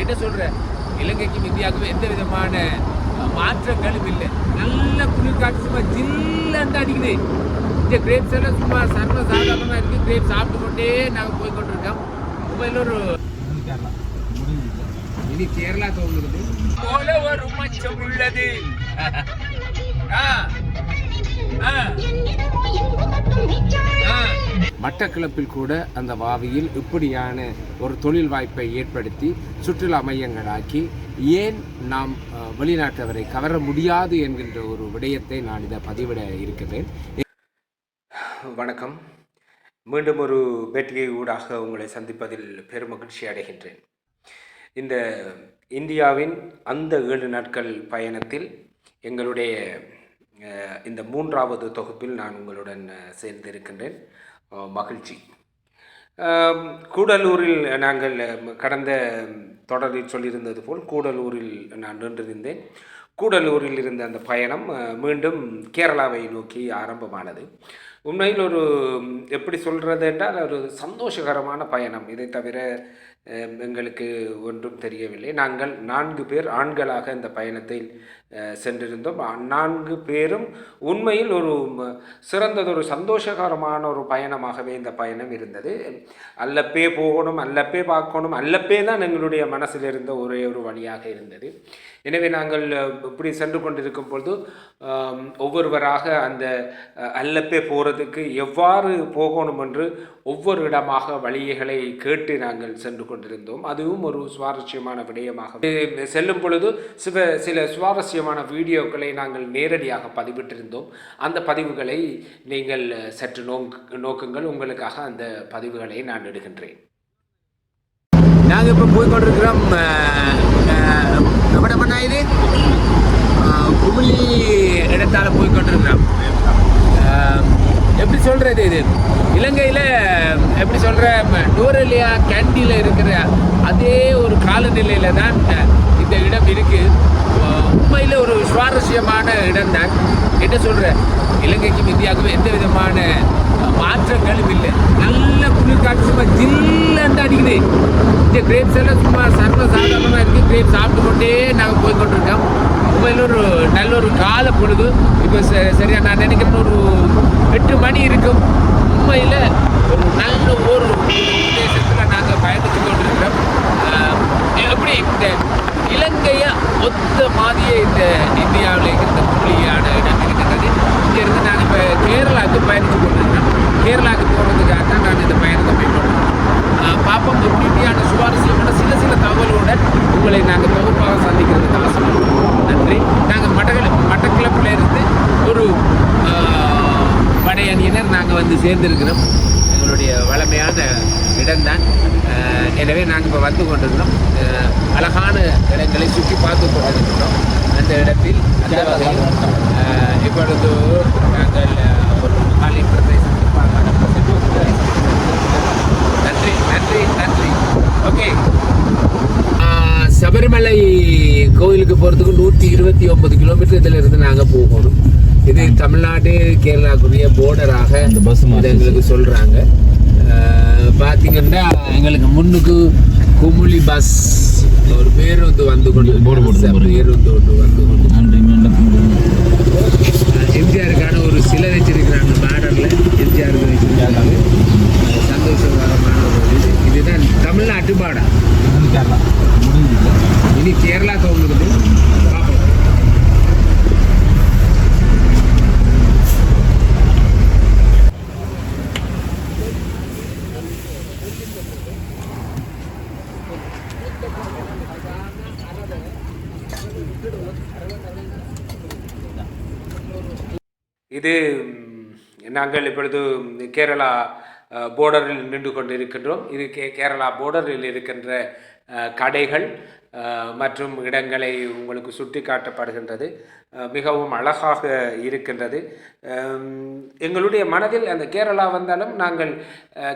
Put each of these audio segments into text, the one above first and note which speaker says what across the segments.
Speaker 1: என்ன சொல்ற? இலங்கைக்கும் இந்தியாவுக்கும் எந்த விதமான மாற்றங்களும் இல்லை. நல்ல குளிர்காற்று சும்மா ஜில்லண்டு அடிக்குது. இந்த கிரேப்ஸ் எல்லாம் சும்மா சர்வ சாதாரணமாக இருக்குது கிரேப் சாப்பிட்டு கொண்டே நாங்கள் போய் கொண்டிருக்கோம் உண்மையில் ஒரு இனி கேரளா தோன்றுது. போல ஒரு மச்சம் உள்ளது. ஆ. ஆ. மட்டக்களப்பில் கூட அந்த வாவியில் இப்படியான ஒரு தொழில் வாய்ப்பை ஏற்படுத்தி சுற்றுலா மையங்களாக்கி ஏன் நாம் வெளிநாட்டவரை கவர முடியாது என்கின்ற ஒரு விடயத்தை நான் இதை பதிவிட இருக்கிறேன். வணக்கம். மீண்டும் ஒரு பேட்டிகை ஊடாக உங்களை சந்திப்பதில் பெருமகிழ்ச்சி அடைகின்றேன். இந்த இந்தியாவின் அந்த ஏழு நாட்கள் பயணத்தில் எங்களுடைய இந்த மூன்றாவது தொகுப்பில் நான் உங்களுடன் சேர்ந்திருக்கின்றேன். மகிழ்ச்சி. கூடலூரில் நாங்கள் கடந்த தொடரில் சொல்லியிருந்தது போல் கூடலூரில் நான் நின்றிருந்தேன். கூடலூரில் இருந்த அந்த பயணம் மீண்டும் கேரளாவை நோக்கி ஆரம்பமானது. உண்மையில் ஒரு எப்படி சொல்கிறது என்றால் ஒரு சந்தோஷகரமான பயணம். இதை தவிர எங்களுக்கு ஒன்றும் தெரியவில்லை. நாங்கள் நான்கு பேர் ஆண்களாக இந்த பயணத்தில் சென்றிருந்தோம். நான்கு பேரும் உண்மையில் ஒரு சிறந்ததொரு சந்தோஷகரமான ஒரு பயணமாகவே இந்த பயணம் இருந்தது. அல்லப்பே போகணும் அல்லப்பே பார்க்கணும் அல்லப்பே தான் எங்களுடைய மனசில் இருந்த ஒரே ஒரு வழியாக இருந்தது. எனவே நாங்கள் இப்படி சென்று கொண்டிருக்கும் பொழுது ஒவ்வொருவராக அந்த அல்லப்பே போகிறதுக்கு எவ்வாறு போகணும் என்று ஒவ்வொரு இடமாக வழிகளை கேட்டு நாங்கள் சென்று கொண்டிருந்தோம் அதுவும் ஒரு சுவாரஸ்யமான விடயமாக செல்லும் பொழுது சில சில சுவாரஸ்யமான வீடியோக்களை நாங்கள் நேரடியாக பதிவிட்டிருந்தோம் அந்த பதிவுகளை நீங்கள் சற்று நோக்கு நோக்குங்கள் உங்களுக்காக அந்த பதிவுகளை நான் எடுக்கின்றேன் நாங்கள் இப்போ போய் கொண்டிருக்கிறோம் நம்ம பண்ணா இது குமிழி இடத்தால் போய் கொண்டிருக்கிறோம் எப்படி சொல்கிறது இது? இலங்கையில் எப்படி சொல்கிற டோரலியா கேண்டியில் இருக்கிற அதே ஒரு காலநிலையில் தான் இந்த இடம் இருக்குது உண்மையில் ஒரு சுவாரஸ்யமான இடம் தான் என்ன சொல்கிற இலங்கைக்கும் இந்தியாவுக்கும் எந்த விதமான மாற்றங்களும் இல்லை. நல்ல குளிர்காற்று சும்மா ஜில்லண்டு அடிக்குது. இந்த கிரேப்ஸ் எல்லாம் சும்மா சர்வ சாதாரணமாக இருக்குது கிரேப் சாப்பிட்டு கொண்டே நாங்கள் போய்கொண்டிருக்கோம் உண்மையில் ஒரு நல்ல ஒரு கால பொழுது. இப்போ ச- சரியா நான் நினைக்கிறேன் ஒரு எட்டு மணி இருக்கும். உண்மையில் ஒரு நல்ல ஒரு உத்தேசத்தில் நாங்கள் பயணித்து கொண்டிருக்கிறோம். எப்படி இந்த இலங்கையை ஒத்த மாதிரியே இந்த இந்தியாவில் இருந்த புள்ளியான இடம் இருக்கின்றது இங்கேருந்து நான் இப்போ கேரளாவுக்கு பயணித்து கொண்டிருக்கிறேன். கேரளாவுக்கு போகிறதுக்காக தான் நான் இந்த பயணத்தை மேற்கொள்கிறேன். பார்ப்போம் பாப்போம் எப்படியான சுவாரஸ்யமான சில சில தகவல்களுடன் உங்களை நாங்கள் தொகுப்பாக சந்திக்கிறதுக்கு ஆசைப்படுவோம் நன்றி. நாங்கள் மட்டக்கள மட்டக்கிழப்பில் இருந்து ஒரு படையணியினர் நாங்கள் வந்து சேர்ந்திருக்கிறோம். எங்களுடைய வளமையான இடம்தான். எனவே நாங்கள் இப்போ வந்து கொண்டிருக்கிறோம். அழகான இடங்களை சுற்றி பார்த்து கொண்டிருக்கிறோம். அந்த இடத்தில் அந்த வகையில் இப்பொழுது நாங்கள் ஒரு காலி பிரதேசம் நன்றி நன்றி. ஓகே சபரிமலை கோயிலுக்கு போகிறதுக்கு நூற்றி இருபத்தி ஒன்பது கிலோமீட்டர் இதில் இருந்து நாங்கள் போகணும் இது தமிழ்நாடு கேரளாக்குரிய போர்டராக எங்களுக்கு சொல்கிறாங்க பார்த்தீங்கன்னா எங்களுக்கு முன்னுக்கு குமுளி பஸ் ஒரு பேருந்து வந்து கொண்டு. பேருந்து ஒன்று வந்து கொண்டு எம்ஜிஆருக்கான ஒரு சிலை வச்சிருக்கிறாங்க பார்டரில் எம்ஜிஆருக்கு வச்சிருக்காங்க அஹ் சந்தோஷகரமான ஒரு இது இதுதான் தமிழ்நாட்டு பாடா.
Speaker 2: கேரளா.
Speaker 1: இனி கேரளா பார்ப்போம். இது நாங்கள் இப்பொழுது கேரளா போர்டரில் நின்று கொண்டு இருக்கின்றோம் இது கே கேரளா போர்டரில் இருக்கின்ற கடைகள். மற்றும் இடங்களை உங்களுக்கு சுட்டி காட்டப்படுகின்றது மிகவும் அழகாக இருக்கின்றது. எங்களுடைய மனதில் அந்த கேரளா வந்தாலும் நாங்கள்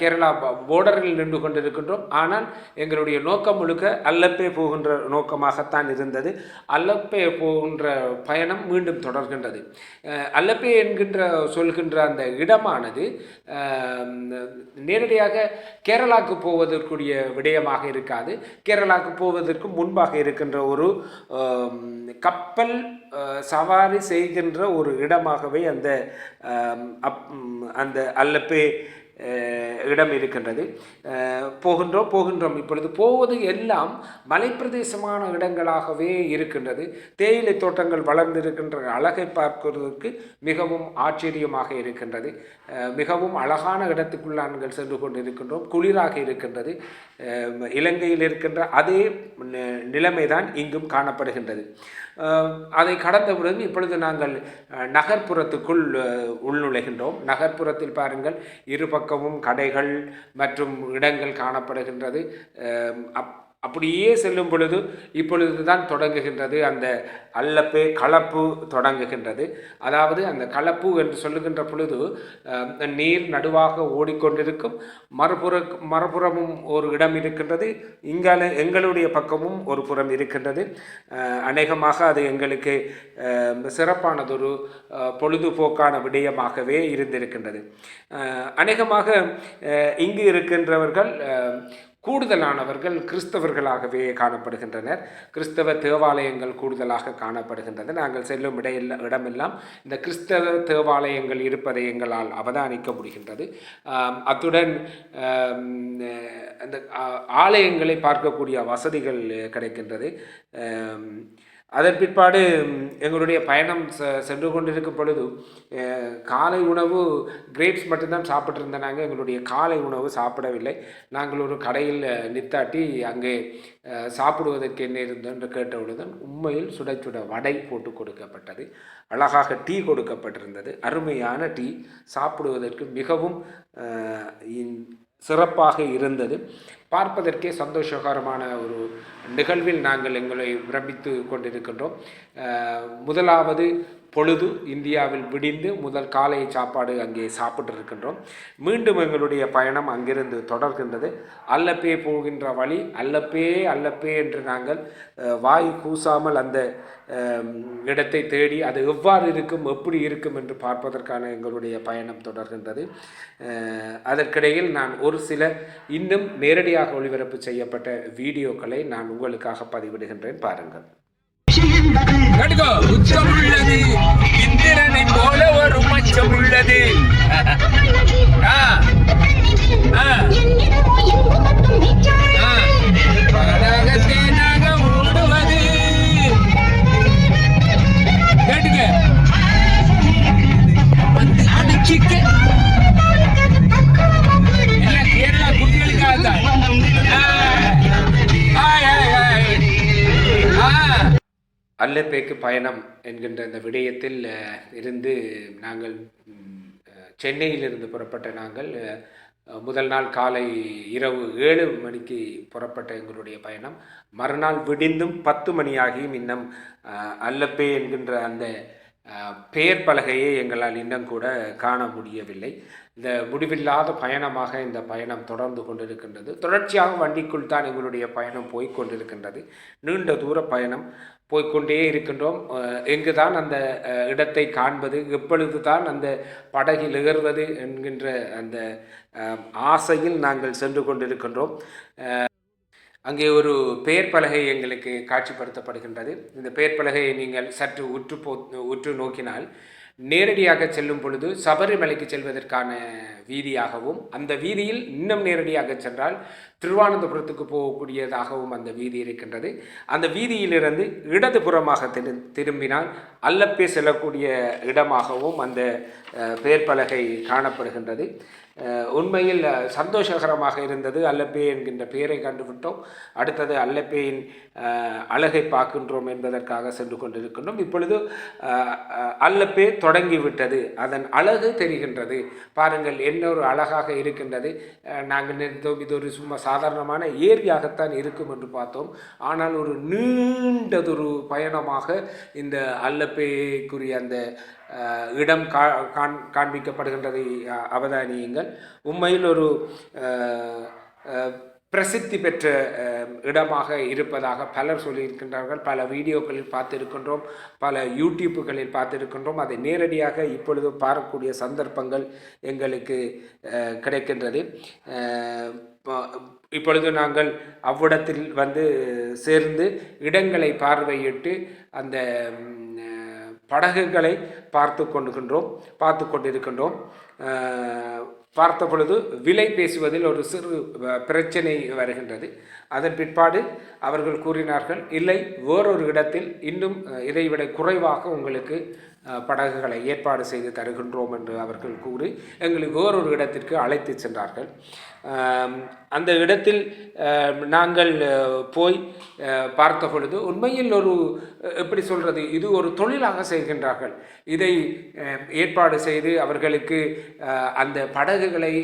Speaker 1: கேரளா போர்டரில் நின்று கொண்டிருக்கின்றோம். ஆனால் எங்களுடைய நோக்கம் முழுக்க அல்லப்பே போகின்ற நோக்கமாகத்தான் இருந்தது. அல்லப்பே போகின்ற பயணம் மீண்டும் தொடர்கின்றது. அல்லப்பே என்கின்ற சொல்கின்ற அந்த இடமானது நேரடியாக கேரளாவுக்கு போவதற்குரிய விடயமாக இருக்காது. கேரளாவுக்கு போவதற்கு முன்பாக இருக்கின்ற ஒரு கப்பல் சவாரி செய்கின்ற ஒரு இடமாகவே அந்த அப் அந்த அல்லப்பே இடம் இருக்கின்றது. போகின்றோம் போகின்றோம். இப்பொழுது போவது எல்லாம் மலைப்பிரதேசமான இடங்களாகவே இருக்கின்றது. தேயிலை தோட்டங்கள் வளர்ந்திருக்கின்ற அழகை பார்க்கிறதுக்கு மிகவும் ஆச்சரியமாக இருக்கின்றது. மிகவும் அழகான இடத்துக்குள் நாங்கள் சென்று கொண்டிருக்கின்றோம். குளிராக இருக்கின்றது. இலங்கையில் இருக்கின்ற அதே நிலைமைதான் இங்கும் காணப்படுகின்றது. அதை கடந்த பிறகு இப்பொழுது நாங்கள் நகர்ப்புறத்துக்குள் உள்நுழைகின்றோம். நகர்ப்புறத்தில் பாருங்கள் இரு பக்கமும் கடைகள் மற்றும் இடங்கள் காணப்படுகின்றது. அப் அப்படியே செல்லும் பொழுது இப்பொழுது தான் தொடங்குகின்றது. அந்த அல்லப்பு கலப்பு தொடங்குகின்றது. அதாவது அந்த கலப்பு என்று சொல்லுகின்ற பொழுது நீர் நடுவாக ஓடிக்கொண்டிருக்கும். மறுபுற மறுபுறமும் ஒரு இடம் இருக்கின்றது. இங்கால எங்களுடைய பக்கமும் ஒரு புறம் இருக்கின்றது. அநேகமாக அது எங்களுக்கு சிறப்பானதொரு பொழுதுபோக்கான விடயமாகவே இருந்திருக்கின்றது. அநேகமாக இங்கு இருக்கின்றவர்கள் கூடுதலானவர்கள் கிறிஸ்தவர்களாகவே காணப்படுகின்றனர். கிறிஸ்தவ தேவாலயங்கள் கூடுதலாக காணப்படுகின்றது நாங்கள் செல்லும் இடையில் இடமெல்லாம் இந்த கிறிஸ்தவ தேவாலயங்கள் இருப்பதை எங்களால் அவதானிக்க முடிகின்றது. அத்துடன் அந்த ஆலயங்களை பார்க்கக்கூடிய வசதிகள் கிடைக்கின்றது. அதன் பிற்பாடு எங்களுடைய பயணம் செ- சென்று கொண்டிருக்கும் பொழுது காலை உணவு கிரேப்ஸ் மட்டும்தான் சாப்பிட்டு நாங்கள் எங்களுடைய காலை உணவு சாப்பிடவில்லை. நாங்கள் ஒரு கடையில் நித்தாட்டி அங்கே சாப்பிடுவதற்கு என்ன இருந்தது என்று கேட்டவுடன் உண்மையில் சுட சுட வடை போட்டு கொடுக்கப்பட்டது. அழகாக டீ கொடுக்கப்பட்டிருந்தது. அருமையான டீ. சாப்பிடுவதற்கு மிகவும் இன்- சிறப்பாக இருந்தது. பார்ப்பதற்கே சந்தோஷகரமான ஒரு நிகழ்வில் நாங்கள் எங்களை பிரமித்து கொண்டிருக்கின்றோம். முதலாவது பொழுது இந்தியாவில் விடிந்து முதல் காலை சாப்பாடு அங்கே சாப்பிட்டு இருக்கின்றோம் மீண்டும் எங்களுடைய பயணம் அங்கிருந்து தொடர்கின்றது. அல்லப்பே போகின்ற வழி அல்லப்பே அல்லப்பே என்று நாங்கள் வாய் கூசாமல் அந்த இடத்தை தேடி அது எவ்வாறு இருக்கும் எப்படி இருக்கும் என்று பார்ப்பதற்கான எங்களுடைய பயணம் தொடர்கின்றது. அதற்கிடையில் நான் ஒரு சில இன்னும் நேரடியாக ஒளிபரப்பு செய்யப்பட்ட வீடியோக்களை நான் உங்களுக்காக பதிவிடுகின்றேன். பாருங்கள்.
Speaker 2: கேட்டுக்கோ உச்சம் உள்ளது இந்திரனை போல
Speaker 1: அல்லப்பேக்கு பயணம் என்கின்ற இந்த விடயத்தில் இருந்து நாங்கள் சென்னையிலிருந்து புறப்பட்ட நாங்கள் முதல் நாள் காலை இரவு ஏழு மணிக்கு புறப்பட்ட எங்களுடைய பயணம். மறுநாள் விடிந்தும் பத்து மணியாகியும் இன்னும் அல்லப்பே என்கின்ற அந்த பெயர் பலகையை எங்களால் இன்னும் கூட காண முடியவில்லை. இந்த முடிவில்லாத பயணமாக இந்த பயணம் தொடர்ந்து கொண்டிருக்கின்றது. தொடர்ச்சியாக வண்டிக்குள் தான் எங்களுடைய பயணம் போய்கொண்டிருக்கின்றது நீண்ட தூர பயணம் போய்க்கொண்டே இருக்கின்றோம். எங்கு தான் அந்த இடத்தை காண்பது எப்பொழுது தான் அந்த படகில் ஏறுவது என்கின்ற அந்த ஆசையில் நாங்கள் சென்று கொண்டிருக்கின்றோம். அங்கே ஒரு பெயர் பலகை எங்களுக்கு காட்சிப்படுத்தப்படுகின்றது. இந்த பெயர் பலகையை நீங்கள் சற்று உற்று போ உற்று நோக்கினால் நேரடியாக செல்லும் பொழுது சபரிமலைக்கு செல்வதற்கான வீதியாகவும் அந்த வீதியில் இன்னும் நேரடியாக சென்றால் திருவானந்தபுரத்துக்கு போகக்கூடியதாகவும் அந்த வீதி இருக்கின்றது. அந்த வீதியிலிருந்து இடதுபுறமாக திரு திரும்பினால் அல்லப்பே செல்லக்கூடிய இடமாகவும் அந்த அஹ், பெயர் பலகை காணப்படுகின்றது. உண்மையில் சந்தோஷகரமாக இருந்தது அல்லப்பே என்கின்ற பெயரை கண்டுவிட்டோம். அடுத்தது அல்லப்பேயின் அழகை பார்க்கின்றோம் என்பதற்காக சென்று கொண்டிருக்கின்றோம். இப்பொழுது அல்லப்பே தொடங்கிவிட்டது. அதன் அழகு தெரிகின்றது. பாருங்கள் என்ன ஒரு அழகாக இருக்கின்றது. நாங்கள் நினைத்தோம் இது ஒரு சும்மா சாதாரணமான ஏரியாகத்தான் இருக்கும் என்று பார்த்தோம். ஆனால் ஒரு நீண்டதொரு பயணமாக இந்த அல்லப்பேக்குரிய அந்த இடம் கா காண் காண்பிக்கப்படுகின்றதை. அவதானியுங்கள். உண்மையில் ஒரு பிரசித்தி பெற்ற இடமாக இருப்பதாக பலர் சொல்லியிருக்கின்றார்கள். பல வீடியோக்களில் பார்த்திருக்கின்றோம் பல யூடியூப்புகளில் பார்த்திருக்கின்றோம். அதை நேரடியாக இப்பொழுது பார்க்கக்கூடிய சந்தர்ப்பங்கள் எங்களுக்கு கிடைக்கின்றது. இப்பொழுது நாங்கள் அவ்விடத்தில் வந்து சேர்ந்து இடங்களை பார்வையிட்டு அந்த படகுகளை பார்த்து கொண்டுகின்றோம் பார்த்து கொண்டிருக்கின்றோம். பார்த்த பொழுது விலை பேசுவதில் ஒரு சிறு பிரச்சனை வருகின்றது. அதன் பிற்பாடு அவர்கள் கூறினார்கள் இல்லை வேறொரு இடத்தில் இன்னும் இதைவிட குறைவாக உங்களுக்கு படகுகளை ஏற்பாடு செய்து தருகின்றோம் என்று அவர்கள் கூறி எங்களை வேறொரு இடத்திற்கு அழைத்து சென்றார்கள். அந்த இடத்தில் நாங்கள் போய் பார்த்த பொழுது உண்மையில் ஒரு எப்படி சொல்கிறது இது ஒரு தொழிலாக செய்கின்றார்கள். இதை ஏற்பாடு செய்து அவர்களுக்கு அந்த படகுகளை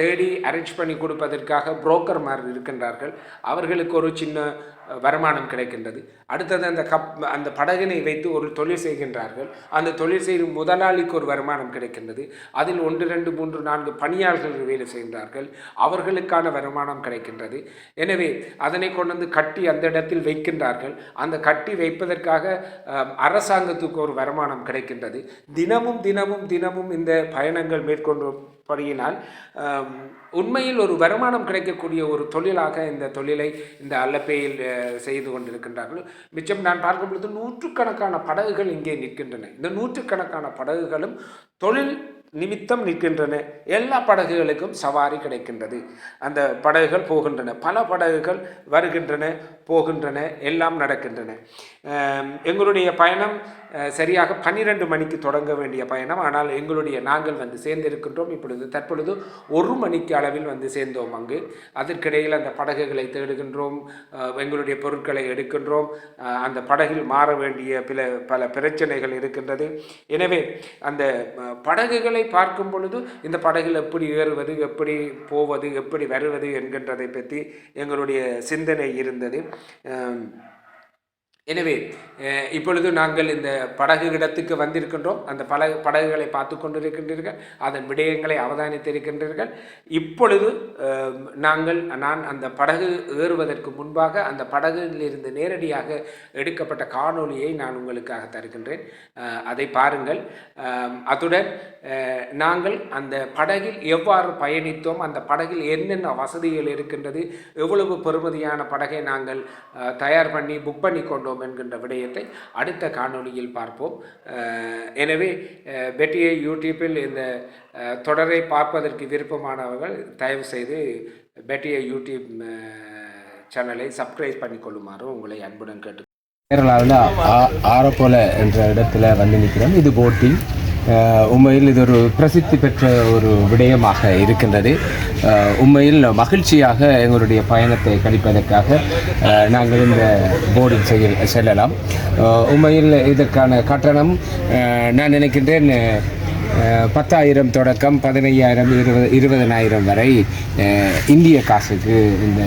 Speaker 1: தேடி அரேஞ்ச் பண்ணி கொடுப்பதற்காக புரோக்கர்மார் இருக்கின்றார்கள். அவர்களுக்கு ஒரு சின்ன வருமானம் கிடைக்கின்றது. அடுத்தது அந்த கப் அந்த படகினை வைத்து ஒரு தொழில் செய்கின்றார்கள். அந்த தொழில் செய்யும் முதலாளிக்கு ஒரு வருமானம் கிடைக்கின்றது. அதில் ஒன்று ரெண்டு மூன்று நான்கு பணியாளர்கள் வேலை செய்கின்றார்கள். அவர்களுக்கான வருமானம் கிடைக்கின்றது. எனவே அதனை கொண்டு வந்து கட்டி அந்த இடத்தில் வைக்கின்றார்கள். அந்த கட்டி வைப்பதற்காக அரசாங்கத்துக்கு ஒரு வருமானம் கிடைக்கின்றது. தினமும் தினமும் தினமும் இந்த பயணங்கள் மேற்கொண்டு படியினால் உண்மையில் ஒரு வருமானம் கிடைக்கக்கூடிய ஒரு தொழிலாக இந்த தொழிலை இந்த அல்லப்பையில் செய்து கொண்டிருக்கின்றார்கள். மிச்சம் நான் பார்க்கும் பொழுது நூற்றுக்கணக்கான படகுகள் இங்கே நிற்கின்றன. இந்த நூற்றுக்கணக்கான படகுகளும் தொழில் நிமித்தம் நிற்கின்றன. எல்லா படகுகளுக்கும் சவாரி கிடைக்கின்றது. அந்த படகுகள் போகின்றன. பல படகுகள் வருகின்றன போகின்றன எல்லாம் நடக்கின்றன. எங்களுடைய பயணம் சரியாக பன்னிரெண்டு மணிக்கு தொடங்க வேண்டிய பயணம். ஆனால் எங்களுடைய நாங்கள் வந்து சேர்ந்திருக்கின்றோம். இப்பொழுது தற்பொழுது ஒரு மணிக்கு அளவில் வந்து சேர்ந்தோம் அங்கு. அதற்கிடையில் அந்த படகுகளை தேடுகின்றோம். எங்களுடைய பொருட்களை எடுக்கின்றோம். அந்த படகில் மாற வேண்டிய பல பல பிரச்சனைகள் இருக்கின்றது. எனவே அந்த படகுகளை பார்க்கும் பொழுது இந்த படகில் எப்படி ஏறுவது எப்படி போவது எப்படி வருவது என்கின்றதை பற்றி எங்களுடைய சிந்தனை இருந்தது. எனவே இப்பொழுது நாங்கள் இந்த படகு இடத்துக்கு வந்திருக்கின்றோம். அந்த படகு படகுகளை பார்த்து கொண்டிருக்கின்றீர்கள். அதன் விடயங்களை அவதானித்திருக்கின்றீர்கள். இப்பொழுது நாங்கள் நான் அந்த படகு ஏறுவதற்கு முன்பாக அந்த படகுகளிலிருந்து நேரடியாக எடுக்கப்பட்ட காணொளியை நான் உங்களுக்காக தருகின்றேன். அதை பாருங்கள். அத்துடன் நாங்கள் அந்த படகில் எவ்வாறு பயணித்தோம் அந்த படகில் என்னென்ன வசதிகள் இருக்கின்றது எவ்வளவு பெறுமதியான படகை நாங்கள் தயார் பண்ணி புக் பண்ணி கொண்டோம் என்கின்ற விடயத்தை அடுத்த காணொளியில் பார்ப்போம். எனவே பெட்டியை யூடியூப்பில் இந்த தொடரை பார்ப்பதற்கு விருப்பமானவர்கள் தயவு செய்து பெட்டியை யூடியூப் சேனலை சப்ஸ்கிரைப் பண்ணிக்கொள்ளுமாறு உங்களை அன்புடன் கேட்டு
Speaker 3: கேரளாவில் ஆரப்போல என்ற இடத்துல வந்து நிற்கிறோம். இது போட்டிங். உண்மையில் இது ஒரு பிரசித்தி பெற்ற ஒரு விடயமாக இருக்கின்றது. உண்மையில் மகிழ்ச்சியாக எங்களுடைய பயணத்தை கழிப்பதற்காக நாங்கள் இந்த போர்டில் செய்ய செல்லலாம். உண்மையில் இதற்கான கட்டணம் நான் நினைக்கின்றேன் பத்தாயிரம் தொடக்கம் பதினையாயிரம் இருபது இருபதனாயிரம் வரை இந்திய காசுக்கு இந்த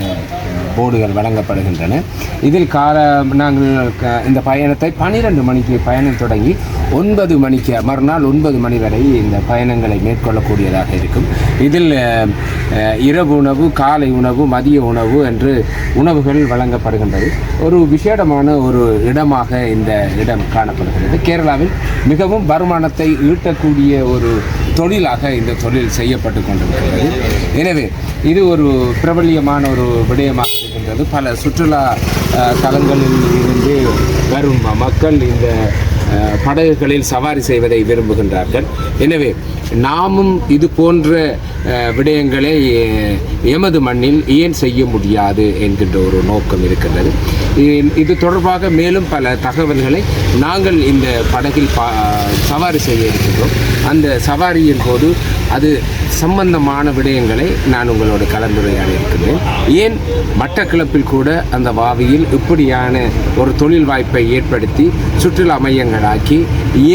Speaker 3: போர்டுகள் வழங்கப்படுகின்றன. இதில் கால நாங்கள் இந்த பயணத்தை பன்னிரெண்டு மணிக்கு பயணம் தொடங்கி ஒன்பது மணிக்கு மறுநாள் ஒன்பது மணி வரை இந்த பயணங்களை மேற்கொள்ளக்கூடியதாக இருக்கும். இதில் இரவு உணவு காலை உணவு மதிய உணவு என்று உணவுகள் வழங்கப்படுகின்றது. ஒரு விசேடமான ஒரு இடமாக இந்த இடம் காணப்படுகிறது. கேரளாவில் மிகவும் வருமானத்தை ஈட்டக்கூடிய ஒரு தொழிலாக இந்த தொழில் செய்யப்பட்டு கொண்டிருக்கிறது. எனவே இது ஒரு பிரபல்யமான ஒரு விடயமாக இருக்கின்றது. பல சுற்றுலா தலங்களில் இருந்து வரும் மக்கள் இந்த படகுகளில் சவாரி செய்வதை விரும்புகின்றார்கள். எனவே நாமும் இது போன்ற விடயங்களை எமது மண்ணில் ஏன் செய்ய முடியாது என்கின்ற ஒரு நோக்கம் இருக்கின்றது. இது தொடர்பாக மேலும் பல தகவல்களை நாங்கள் இந்த படகில் பா சவாரி செய்ய இருக்கின்றோம். அந்த சவாரியின் போது அது
Speaker 1: சம்பந்தமான விடயங்களை நான் உங்களோட கலந்துரையாட இருக்கின்றேன். ஏன் மட்டக்கிளப்பில் கூட அந்த வாவியில் இப்படியான ஒரு தொழில் வாய்ப்பை ஏற்படுத்தி சுற்றுலா மையங்களாக்கி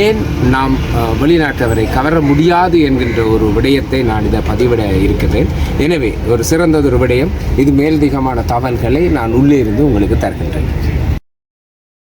Speaker 1: ஏன் நாம் வெளிநாட்டவரை கவர முடியாது என்கின்ற ஒரு விடயத்தை நான் இதை பதிவிட இருக்கிறேன். எனவே ஒரு சிறந்ததொரு விடயம் இது மேலதிகமான தகவல்களை நான் உள்ளே இருந்து உங்களுக்கு தருகின்றேன்.